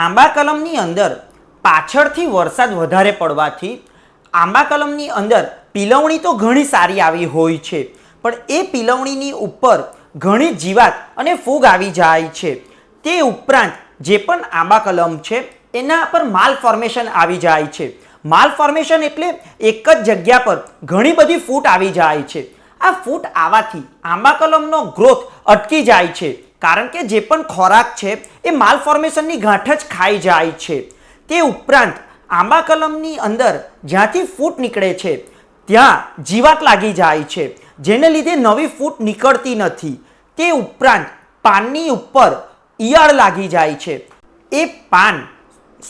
આંબા કલમની અંદર પાછળથી વરસાદ વધારે પડવાથી આંબા કલમની અંદર પીલવણી તો ઘણી સારી આવી હોય છે, પણ એ પીલવણીની ઉપર ઘણી જીવાત અને ફૂગ આવી જાય છે. તે ઉપરાંત જે પણ આંબા કલમ છે, એના પર માલ ફોર્મેશન આવી જાય છે. માલ ફોર્મેશન એટલે એક જ જગ્યા પર ઘણી બધી ફૂટ આવી જાય છે. આ ફૂટ આવવાથી આંબા કલમનો ગ્રોથ અટકી જાય છે. કારણ કે જે પણ ખોરાક છે, એ માલ ફોર્મેશનની ગાંઠ જ ખાઈ જાય છે. તે ઉપરાંત આંબા કલમની અંદર જ્યાંથી ફૂટ નીકળે છે, ત્યાં જીવાત લાગી જાય છે, જેને લીધે નવી ફૂટ નીકળતી નથી. તે ઉપરાંત પાનની ઉપર ઈયળ લાગી જાય છે. એ પાન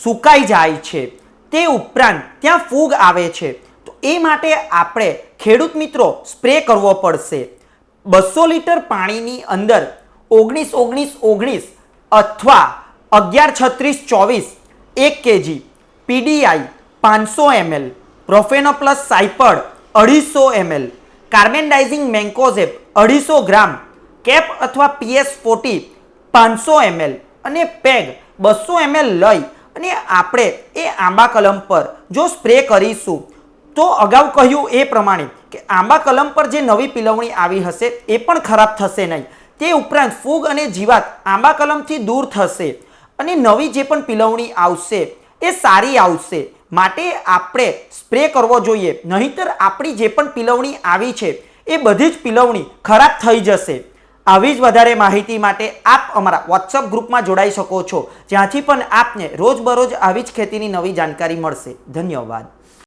સુકાઈ જાય છે. તે ઉપરાંત ત્યાં ફૂગ આવે છે. તો એ માટે આપણે ખેડૂત મિત્રો સ્પ્રે કરવો પડશે. બસો લીટર પાણીની અંદર ઓગણીસ ઓગણીસ ઓગણીસ અથવા અગિયાર, છત્રીસ, ચોવીસ, એક કેજી, પીડીઆઈ પાંચસો એમએલ, પ્રોફેનોપ્લસ સાયપડ અઢીસો એમએલ, કાર્બેન્ડાઇઝિંગ મેન્કોઝેપ અઢીસો ગ્રામ, કેપ અથવા પીએસ ફોર્ટી પાંચસો એમએલ અને પેગ બસો એમએલ લઈ અને આપણે એ આંબા કલમ પર જો સ્પ્રે કરીશું, તો અગાઉ કહ્યું એ પ્રમાણે કે આંબા કલમ પર જે નવી પીલવણી આવી હશે, એ પણ ખરાબ થશે નહીં. તે ઉપરાંત ફૂગ અને જીવાત આંબા કલમથી દૂર થશે અને નવી જે પણ પીલવણી આવશે એ સારી આવશે. માટે આપણે સ્પ્રે કરવો જોઈએ. નહીંતર આપણી જે પણ પીલવણી આવી છે, એ બધી જ પીલવણી ખરાબ થઈ જશે. આવી જ વધારે માહિતી માટે આપ અમારા વોટ્સઅપ ગ્રુપમાં જોડાઈ શકો છો. જ્યાંથી પણ આપને રોજબરોજ આવી જ ખેતીની નવી જાણકારી મળશે. ધન્યવાદ.